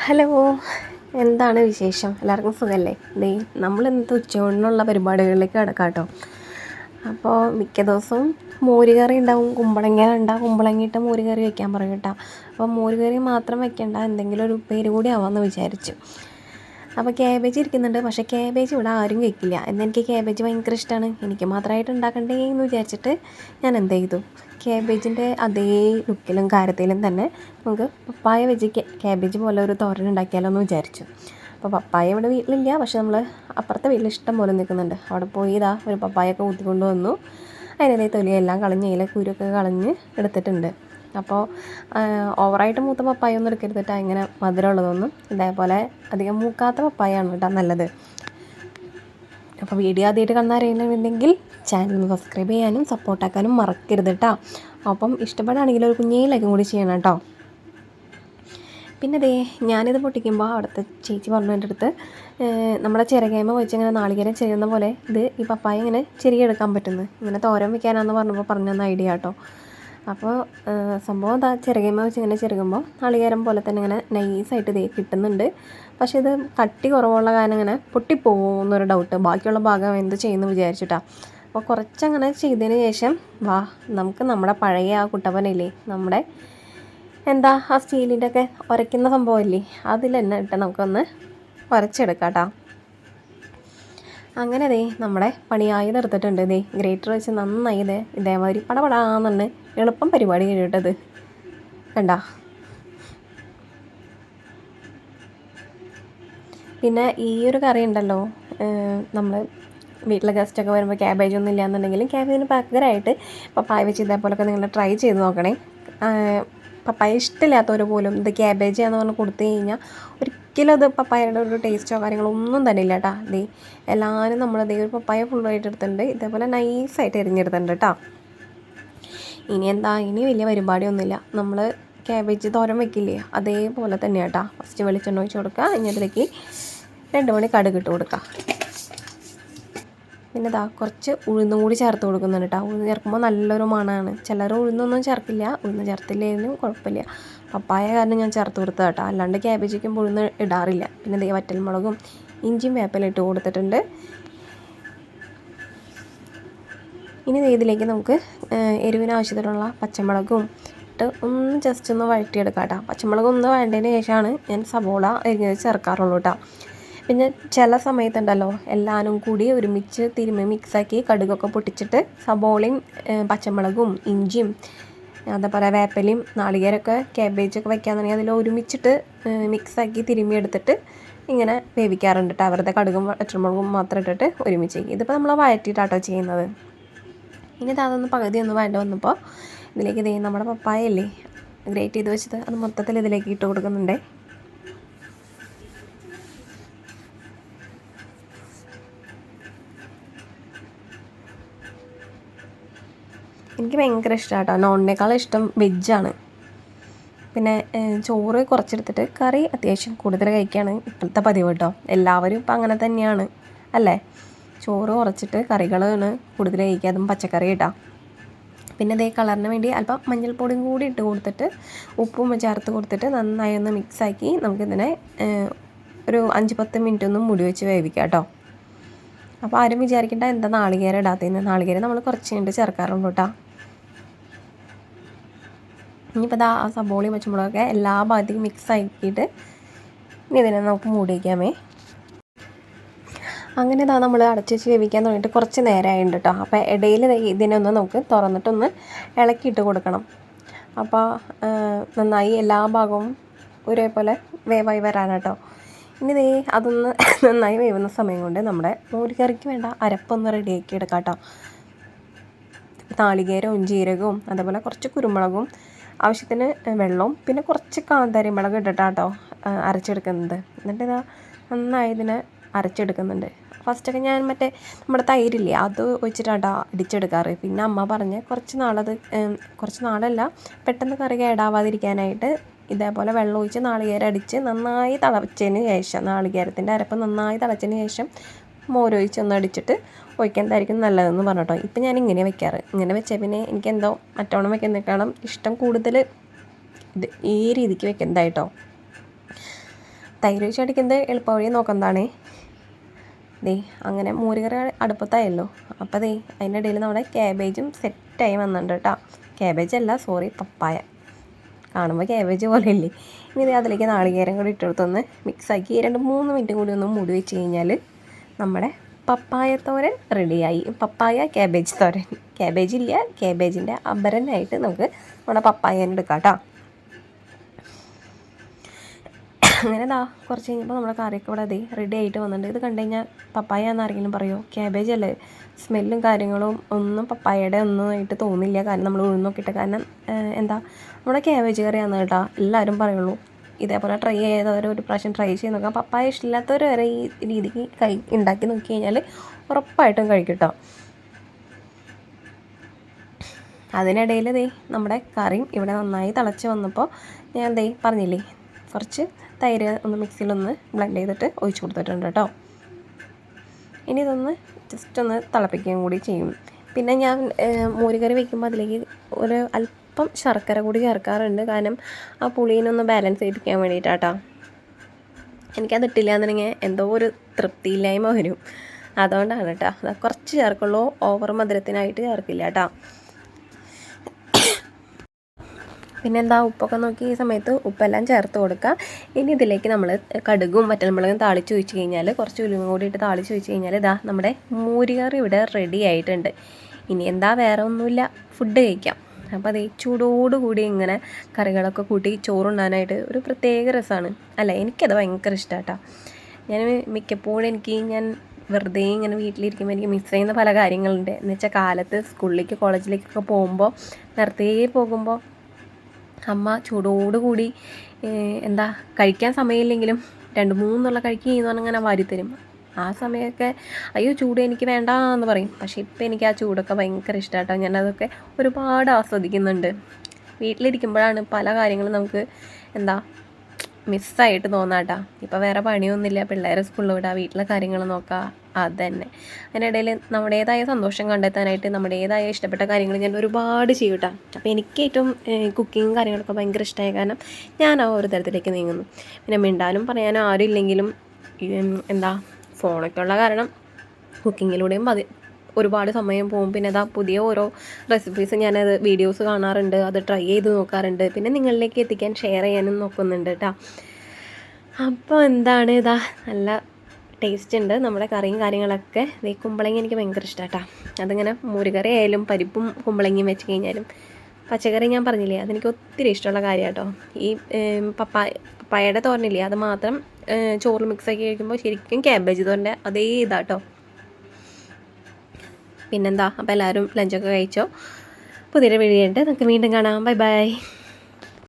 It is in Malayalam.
ഹലോ. എന്താണ് വിശേഷം? എല്ലാവർക്കും സുഖമല്ലേ നീ നമ്മൾ ഇന്നത്തെ ഉച്ചയൂണിനുള്ള പരിപാടികളിലേക്ക് കിടക്കാം കേട്ടോ അപ്പോൾ മിക്ക ദിവസവും മോരുകറി ഉണ്ടാവും കുമ്പളങ്ങ ഉണ്ടാവും കുമ്പളങ്ങിയിട്ട് മോരുകറി വെക്കാൻ പറയും കേട്ടോ. അപ്പോൾ മോരുകറി മാത്രം വെക്കേണ്ട എന്തെങ്കിലും ഒരു പേര് കൂടി ആവാമെന്ന് വിചാരിച്ചു. അപ്പോൾ ക്യാബേജ് ഇരിക്കുന്നുണ്ട്. പക്ഷേ ക്യാബേജ് ഇവിടെ ആരും കഴിക്കില്ല. എന്നാൽ എനിക്ക് ക്യാബേജ് ഭയങ്കര ഇഷ്ടമാണ് എനിക്ക് മാത്രമായിട്ട് ഉണ്ടാക്കണ്ടേ എന്ന് വിചാരിച്ചിട്ട് ഞാൻ എന്ത് ചെയ്തു? ക്യാബേജിന്റെ അതേ ലുക്കിലും കാര്യത്തിലും തന്നെ നമുക്ക് പപ്പായ വെച്ച് ക്യാബേജ് പോലെ ഒരു തോരൻ ഉണ്ടാക്കിയാലോ എന്ന് വിചാരിച്ചു. അപ്പോൾ പപ്പായ ഇവിടെ വീട്ടിലില്ല. പക്ഷെ നമ്മൾ അപ്പുറത്തെ വീട്ടിൽ ഇഷ്ടം പോലെ നിൽക്കുന്നുണ്ട്. അവിടെ പോയി ഇതാ ഒരു പപ്പായൊക്കെ ഊത്തിക്കൊണ്ട് വന്നു. അതിന്റെ തൊലിയെല്ലാം കളഞ്ഞ് അതിലെ കുരുക്കെ കളഞ്ഞ് എടുത്തിട്ടുണ്ട്. അപ്പോൾ ഓവറായിട്ട് മൂത്ത പപ്പായ ഒന്നും എടുക്കരുത് കേട്ടോ ഇങ്ങനെ മധുരമുള്ളതൊന്നും. ഇതേപോലെ അധികം മൂക്കാത്ത പപ്പായാണ് കേട്ടോ നല്ലത്. അപ്പോൾ വീഡിയോ ആദ്യമായിട്ട് കാണാറിയുന്നുണ്ടെങ്കിൽ ചാനൽ സബ്സ്ക്രൈബ് ചെയ്യാനും സപ്പോർട്ടാക്കാനും മറക്കരുത് കേട്ടോ അപ്പം ഇഷ്ടപ്പെടുകയാണെങ്കിൽ ഒരു കുഞ്ഞേ ലൈക്കും കൂടി ചെയ്യണം കേട്ടോ പിന്നെ ദേ ഞാനിത് പൊട്ടിക്കുമ്പോൾ അവിടുത്തെ ചേച്ചി പറഞ്ഞു എന്റെ അടുത്ത് നമ്മുടെ ചിരകേമ വെച്ച് ഇങ്ങനെ നാളികേരം ചെയ്യുന്ന പോലെ ഇത് ഈ പപ്പായ ഇങ്ങനെ ചെറിയെടുക്കാൻ പറ്റുന്നത്. ഇങ്ങനെ തോരൻ വെക്കാനാണെന്ന് പറഞ്ഞപ്പോൾ പറഞ്ഞു ഐഡിയ കേട്ടോ അപ്പോൾ സംഭവം എന്താ ചെറുകയമ്മ വെച്ച് ഇങ്ങനെ ചെറുകുമ്പോൾ നാളികേരം പോലെ തന്നെ ഇങ്ങനെ നൈസായിട്ട് ദേ കിട്ടുന്നുണ്ട്. പക്ഷേ ഇത് കട്ടി കുറവുള്ള കാരണം ഇങ്ങനെ പൊട്ടിപ്പോകുന്നൊരു ഡൗട്ട് ബാക്കിയുള്ള ഭാഗം എന്ത് ചെയ്യുന്നു വിചാരിച്ചിട്ടാണ് അപ്പോൾ കുറച്ചങ്ങനെ ചെയ്തതിന് ശേഷം വാ നമുക്ക് നമ്മുടെ പഴയ ആ കുട്ടപ്പനയില്ലേ നമ്മുടെ എന്താ ആ സ്റ്റീലിന്റെ ഒക്കെ ഉരയ്ക്കുന്ന സംഭവമില്ലേ അതിൽ തന്നെ ഇട്ട് നമുക്കൊന്ന് ഉരച്ചെടുക്കാം അങ്ങനെ ദേ നമ്മുടെ പണിയായി നിർത്തിട്ടുണ്ട് ദേ. ഗ്രേറ്റർ വെച്ച് നന്നായി ഇതേ ഇതേമാതിരി പടപടാന്നുണ്ട്. എളുപ്പം പരിപാടി കഴിഞ്ഞിട്ടത്. കണ്ട? പിന്നെ ഈ ഒരു കറി ഉണ്ടല്ലോ നമ്മൾ വീട്ടിലെ ഗസ്റ്റൊക്കെ വരുമ്പോൾ ക്യാബേജ് ഒന്നും ഇല്ലയെന്നുണ്ടെങ്കിലും ക്യാബേജിന് പകരമായിട്ട് പപ്പായ വെച്ച് ഇതേപോലൊക്കെ നിങ്ങൾ ട്രൈ ചെയ്ത് നോക്കണേ. പപ്പായ ഇഷ്ടമില്ലാത്തവർ പോലും ഇത് ക്യാബേജ് എന്ന് പറഞ്ഞ് കൊടുത്തു കഴിഞ്ഞാൽ ഒരിക്കലും അത് പപ്പായയുടെ ഒരു ടേസ്റ്റോ കാര്യങ്ങളോ ഒന്നും തന്നെ ഇല്ല കേട്ടോ ദേ എല്ലാവരും നമ്മൾ ദേ ഒരു പപ്പായ ഫുള്ളായിട്ട് എടുത്തിട്ടുണ്ട്. ഇതേപോലെ നൈസായിട്ട് എരിഞ്ഞെടുത്തിട്ടുണ്ട് കേട്ടോ ഇനി എന്താ ഇനി വലിയ പരിപാടിയൊന്നുമില്ല. നമ്മൾ ക്യാബേജ് തോരൻ വെക്കില്ലേ? അതേപോലെ തന്നെ കേട്ടോ. ഫസ്റ്റ് വെളിച്ചെണ്ണ ഒഴിച്ച് കൊടുക്കുക. ഇനി അതിലേക്ക് രണ്ട് മണി കടുക് ഇട്ട് കൊടുക്കുക. പിന്നെ ഇതാ കുറച്ച് ഉഴുന്നും കൂടി ചേർത്ത് കൊടുക്കുന്നുണ്ട് കേട്ടോ. ഉഴുന്ന് ചേർക്കുമ്പോൾ നല്ലൊരു മണമാണ്. ചിലർ ഉഴുന്നൊന്നും ചേർക്കില്ല. ഉഴുന്ന് ചേർത്തില്ലെങ്കിലും കുഴപ്പമില്ല. പപ്പായ കാരണം ഞാൻ ചേർത്ത് കൊടുത്തത് കേട്ടോ. അല്ലാണ്ട് ക്യാബേജിക്കും ഉഴുന്ന് ഇടാറില്ല. പിന്നെ ദേ വറ്റൽമുളകും ഇഞ്ചിയും വേപ്പില ഇട്ട് കൊടുത്തിട്ടുണ്ട്. ഇനി ഇതിലേക്ക് നമുക്ക് എരിവിന് ആവശ്യത്തിനുള്ള പച്ചമുളകും ഇട്ട് ഒന്ന് ജസ്റ്റ് ഒന്ന് വഴറ്റിയെടുക്കാം കേട്ടോ പച്ചമുളക് ഒന്ന് വേണ്ടതിന് ശേഷമാണ് ഞാൻ സവോള എരിഞ്ഞത് ചേർക്കാറുള്ളൂ കേട്ടോ പിന്നെ ചില സമയത്തുണ്ടല്ലോ എല്ലാവരും കൂടി ഒരുമിച്ച് തിരുമ്മി മിക്സാക്കി കടുകൊക്കെ പൊട്ടിച്ചിട്ട് സബോളയും പച്ചമുളകും ഇഞ്ചിയും അതേപോലെ വേപ്പലയും നാളികേരമൊക്കെ ക്യാബേജൊക്കെ വയ്ക്കാന്നുണ്ടെങ്കിൽ അതിൽ ഒരുമിച്ചിട്ട് മിക്സാക്കി തിരുമ്മി എടുത്തിട്ട് ഇങ്ങനെ വേവിക്കാറുണ്ട് കേട്ടോ അവരുടെ കടുകും പച്ചമുളകും മാത്രം ഇട്ടിട്ട് ഒരുമിച്ച് ഇതിപ്പോൾ നമ്മൾ വഴറ്റിയിട്ടാട്ടോ ചെയ്യുന്നത്. ഇനി അതൊന്ന് പകുതി ഒന്ന് വേണ്ട വന്നപ്പോൾ ഇതിലേക്ക് ഇതേ നമ്മുടെ പപ്പായ അല്ലേ ഗ്രേറ്റ് ചെയ്ത് വെച്ചത്. അത് മൊത്തത്തിൽ ഇതിലേക്ക് ഇട്ട് കൊടുക്കുന്നുണ്ട്. എനിക്ക് ഭയങ്കര ഇഷ്ടമാണ് കേട്ടോ നോണിനേക്കാളും ഇഷ്ടം വെജാണ് പിന്നെ ചോറ് കുറച്ചെടുത്തിട്ട് കറി അത്യാവശ്യം കൂടുതൽ കഴിക്കുകയാണ് ഇപ്പോഴത്തെ പതിവ് കേട്ടോ. എല്ലാവരും ഇപ്പം അങ്ങനെ തന്നെയാണ് അല്ലേ? ചോറ് കുറച്ചിട്ട് കറികളാണ് കൂടുതൽ കഴിക്കുക. അതും പച്ചക്കറി ഇട്ടാ പിന്നെ ഇതേ കളറിന് വേണ്ടി അല്പം മഞ്ഞൾപ്പൊടിയും കൂടി ഇട്ട് കൊടുത്തിട്ട് ഉപ്പും ചേർത്ത് കൊടുത്തിട്ട് നന്നായി ഒന്ന് മിക്സാക്കി നമുക്കിതിനെ ഒരു അഞ്ച് പത്ത് മിനിറ്റ് ഒന്ന് മുടി വെച്ച് വേവിക്കാം കേട്ടോ. അപ്പോൾ ആരും വിചാരിക്കേണ്ട എന്താ നാളികേരം ഇടാത്തതിന് നാളികേരം നമ്മൾ കുറച്ച് കഴിഞ്ഞിട്ട് ചേർക്കാറുള്ളൂ കേട്ടോ. ഇനിയിപ്പോൾ ആ സബോളയും പച്ചമുളകൊക്കെ എല്ലാ ഭാഗത്തേക്കും മിക്സ് ആക്കിയിട്ട് ഇനി ഇതിനെ നമുക്ക് മൂടി വയ്ക്കാമേ അങ്ങനെ ഇതാ നമ്മൾ അടച്ച് വെച്ച് വേവിക്കാൻ തുടങ്ങിയിട്ട് കുറച്ച് നേരമായിട്ടുണ്ട് കേട്ടോ അപ്പോൾ ഇടയിൽ ഇതിനൊന്ന് നമുക്ക് തുറന്നിട്ടൊന്ന് ഇളക്കിയിട്ട് കൊടുക്കണം. അപ്പോൾ നന്നായി എല്ലാ ഭാഗവും ഒരേപോലെ വേവായി വരാനാട്ടോ ഇനി ദേ അതൊന്ന് നന്നായി വേവുന്ന സമയം കൊണ്ട് നമ്മുടെ മോരുകറിക്ക് വേണ്ട അരപ്പൊന്ന് റെഡിയാക്കി എടുക്കാം കേട്ടോ നാളികേരവും ജീരകവും അതേപോലെ കുറച്ച് കുരുമുളകും ആവശ്യത്തിന് വെള്ളവും പിന്നെ കുറച്ച് കാന്താരി മുളക് ഇട്ടിട്ടാട്ടോ അരച്ചെടുക്കുന്നത്. എന്നിട്ട് ഇതാ നന്നായി ഇതിനെ അരച്ചെടുക്കുന്നുണ്ട്. ഫസ്റ്റൊക്കെ ഞാൻ മറ്റേ നമ്മുടെ തൈരില്ലേ അത് വെച്ചിട്ടാട്ടോ അടിച്ചെടുക്കാറ് പിന്നെ അമ്മ പറഞ്ഞ് കുറച്ച് നാളത് കുറച്ച് നാളല്ല പെട്ടെന്ന് കറി കേടാവാതിരിക്കാനായിട്ട് ഇതേപോലെ വെള്ളം ഒഴിച്ച് നാളികേരം അടിച്ച് നന്നായി തിളച്ചതിന് ശേഷം നാളികേരത്തിന്റെ അരപ്പ് നന്നായി തിളച്ചതിന് ശേഷം മോരൊഴിച്ച് ഒന്ന് അടിച്ചിട്ട് ഒഴിക്കേണ്ടതായിരിക്കും നല്ലതെന്ന് പറഞ്ഞിട്ടോ. ഇപ്പം ഞാൻ ഇങ്ങനെ വെക്കാറ്. ഇങ്ങനെ വെച്ചാൽ പിന്നെ എനിക്കെന്തോ മറ്റോണം വെക്കുന്നതിനേക്കാളും ഇഷ്ടം കൂടുതൽ ഇത് ഈ രീതിക്ക് വെക്കുന്നതായിട്ടോ. തൈര് ഒഴിച്ച് അടിക്കുന്നത് എളുപ്പവഴി നോക്കുന്നതാണേ. ദേ അങ്ങനെ മോരുകറി അടുപ്പത്തായല്ലോ. അപ്പോൾ ദേ അതിന്റെ ഇടയിൽ നമ്മുടെ ക്യാബേജും സെറ്റായി വന്നിട്ടുണ്ട് കേട്ടോ ക്യാബേജ് അല്ല സോറി പപ്പായ. കാണുമ്പോൾ ക്യാബേജ് പോലെ ഇല്ലേ? ഇനി അതിലേക്ക് നാളികേരം കൂടി ഇട്ടെടുത്തൊന്ന് മിക്സാക്കി രണ്ട് മൂന്ന് മിനിറ്റ് കൂടി ഒന്ന് മൂടി വെച്ച് കഴിഞ്ഞാൽ നമ്മുടെ പപ്പായ തോരൻ റെഡിയായി പപ്പായ ക്യാബേജ് തോരൻ. ക്യാബേജ് ഇല്ല ക്യാബേജിന്റെ അബരനായിട്ട് നമുക്ക് നമ്മുടെ പപ്പായ എടുക്കാം കേട്ടോ അങ്ങനെ ദാ കുറച്ച് കഴിഞ്ഞപ്പോൾ നമ്മുടെ കറിയൊക്കെ ഇവിടെ അതെ റെഡി ആയിട്ട് വന്നിട്ടുണ്ട്. ഇത് കണ്ടു കഴിഞ്ഞാൽ പപ്പായ എന്നാരെങ്കിലും പറയോ? പറയുമോ ക്യാബേജ് അല്ലേ സ്മെല്ലും കാര്യങ്ങളും ഒന്നും പപ്പായയുടെ ഒന്നും ആയിട്ട് തോന്നില്ല. കാരണം നമ്മൾ ഉഴുന്നൊക്കെ ഇട്ട് കാരണം എന്താ? നമ്മുടെ ക്യാബേജ് കറിയാണ് കേട്ടോ എല്ലാവരും പറയുള്ളൂ. ഇതേപോലെ ട്രൈ ചെയ്തവർ ഒരു പ്രാവശ്യം ട്രൈ ചെയ്ത് നോക്കാം. പപ്പായ ഇഷ്ടമില്ലാത്തവർ വരെ ഈ രീതിക്ക് കൈ ഉണ്ടാക്കി നോക്കി കഴിഞ്ഞാൽ ഉറപ്പായിട്ടും കഴിക്കും കേട്ടോ അതിനിടയിൽ ദേ നമ്മുടെ കറിയും ഇവിടെ നന്നായി തിളച്ച് വന്നപ്പോൾ ഞാൻ ദേ പറഞ്ഞില്ലേ കുറച്ച് തൈര് ഒന്ന് മിക്സിയിലൊന്ന് ബ്ലെൻഡ് ചെയ്തിട്ട് ഒഴിച്ചു കൊടുത്തിട്ടുണ്ട് കേട്ടോ. ഇനി ഇതൊന്ന് ജസ്റ്റ് ഒന്ന് തിളപ്പിക്കുകയും കൂടി ചെയ്യും. പിന്നെ ഞാൻ മോരുകറി വെക്കുമ്പോൾ അതിലേക്ക് ഒരു അല്പം ശർക്കര കൂടി ചേർക്കാറുണ്ട്. കാരണം ആ പുളീനൊന്ന് ബാലൻസ് ചെയ്യിപ്പിക്കാൻ വേണ്ടിയിട്ടാട്ടോ എനിക്കത് ഇട്ടില്ല എന്നുണ്ടെങ്കിൽ എന്തോ ഒരു തൃപ്തിയില്ലായ്മ വരും. അതുകൊണ്ടാണ് കേട്ടോ കുറച്ച് ചേർക്കുള്ളൂ. ഓവർ മധുരത്തിനായിട്ട് ചേർക്കില്ല കേട്ടോ പിന്നെ എന്താ ഉപ്പൊക്കെ നോക്കി ഈ സമയത്ത് ഉപ്പെല്ലാം ചേർത്ത് കൊടുക്കുക. ഇനി ഇതിലേക്ക് നമ്മൾ കടുകും വറ്റൽമുളകും താളിച്ച് ഒഴിച്ച് കഴിഞ്ഞാൽ കുറച്ച് ഉലുവ കൂടി ഇട്ട് താളിച്ച് ഒഴിച്ച് കഴിഞ്ഞാൽ ഇതാ നമ്മുടെ മൂരികറി ഇവിടെ റെഡി ആയിട്ടുണ്ട്. ഇനി എന്താ വേറെ ഒന്നുമില്ല ഫുഡ് കഴിക്കാം. അപ്പോൾ അതേ ചൂടോടുകൂടി ഇങ്ങനെ കറികളൊക്കെ കൂട്ടി ചോറുണ്ണാനായിട്ട് ഒരു പ്രത്യേക രസമാണ് അല്ല എനിക്കത് ഭയങ്കര ഇഷ്ടമാട്ടോ ഞാൻ മിക്കപ്പോഴും എനിക്ക് ഞാൻ വെറുതെ ഇങ്ങനെ വീട്ടിലിരിക്കുമ്പോൾ എനിക്ക് മിസ് ചെയ്യുന്ന പല കാര്യങ്ങളുണ്ട്. എന്ന് വെച്ചാൽ കാലത്ത് സ്കൂളിലേക്ക് കോളേജിലേക്കൊക്കെ പോകുമ്പോൾ വെറുതെ പോകുമ്പോൾ അമ്മ ചൂടോടുകൂടി എന്താ കഴിക്കാൻ സമയമില്ലെങ്കിലും രണ്ട് മൂന്നുള്ള കഴിക്കുക എന്ന് പറഞ്ഞാൽ പറഞ്ഞങ്ങനെ വാരിത്തരും. ആ സമയമൊക്കെ അയ്യോ ചൂട് എനിക്ക് വേണ്ട എന്ന് പറയും. പക്ഷേ ഇപ്പം എനിക്ക് ആ ചൂടൊക്കെ ഭയങ്കര ഇഷ്ടമാട്ടോ ഞാനതൊക്കെ ഒരുപാട് ആസ്വദിക്കുന്നുണ്ട്. വീട്ടിലിരിക്കുമ്പോഴാണ് പല കാര്യങ്ങളും നമുക്ക് എന്താ മിസ്സായിട്ട് തോന്നാട്ടാ. ഇപ്പം വേറെ പണിയൊന്നുമില്ല. പിള്ളേരെ സ്കൂളിൽ വിടുക വീട്ടിലെ കാര്യങ്ങൾ നോക്കുക അത് തന്നെ അതിനിടയിൽ നമ്മുടേതായ സന്തോഷം കണ്ടെത്താനായിട്ട് നമ്മുടേതായ ഇഷ്ടപ്പെട്ട കാര്യങ്ങൾ ഞാൻ ഒരുപാട് ചെയ്യൂട്ടാ അപ്പോൾ എനിക്ക് ഏറ്റവും കുക്കിങ്ങും കാര്യങ്ങളൊക്കെ ഭയങ്കര ഇഷ്ടമായ കാരണം ഞാൻ ആ ഒരു തരത്തിലേക്ക് നീങ്ങുന്നു. പിന്നെ മിണ്ടാനും പറയാനും ആരും ഇല്ലെങ്കിലും എന്താ ഫോണൊക്കെ ഉള്ള കാരണം കുക്കിങ്ങിലൂടെയും ഒരുപാട് സമയം പോകും. പിന്നെ അതാ പുതിയ ഓരോ റെസിപ്പീസ് ഞാനത് വീഡിയോസ് കാണാറുണ്ട്. അത് ട്രൈ ചെയ്ത് നോക്കാറുണ്ട്. പിന്നെ നിങ്ങളിലേക്ക് എത്തിക്കാൻ ഷെയർ ചെയ്യാനും നോക്കുന്നുണ്ട് കേട്ടോ അപ്പോൾ എന്താണ് ഇതാ നല്ല ടേസ്റ്റ് ഉണ്ട് നമ്മുടെ കറിയും കാര്യങ്ങളൊക്കെ. ഈ കുമ്പളങ്ങി എനിക്ക് ഭയങ്കര ഇഷ്ടമാട്ടോ അതിങ്ങനെ മുരുകറി ആയാലും പരിപ്പും കുമ്പളങ്ങയും വെച്ച് കഴിഞ്ഞാലും പച്ചക്കറി ഞാൻ പറഞ്ഞില്ലേ അതെനിക്ക് ഒത്തിരി ഇഷ്ടമുള്ള കാര്യമാണ് കേട്ടോ ഈ പപ്പായ പപ്പായയുടെ തോരനില്ലേ അത് മാത്രം ചോറ് മിക്സ് ആക്കി കഴിക്കുമ്പോൾ ശരിക്കും ക്യാബേജ് തോരന്റെ അതേ ഇതാട്ടോ പിന്നെന്താ? അപ്പോൾ എല്ലാവരും ലഞ്ചൊക്കെ കഴിച്ചോ? പുതിയൊരു വീഡിയോ ഉണ്ട് നമുക്ക് വീണ്ടും കാണാം. Bye bye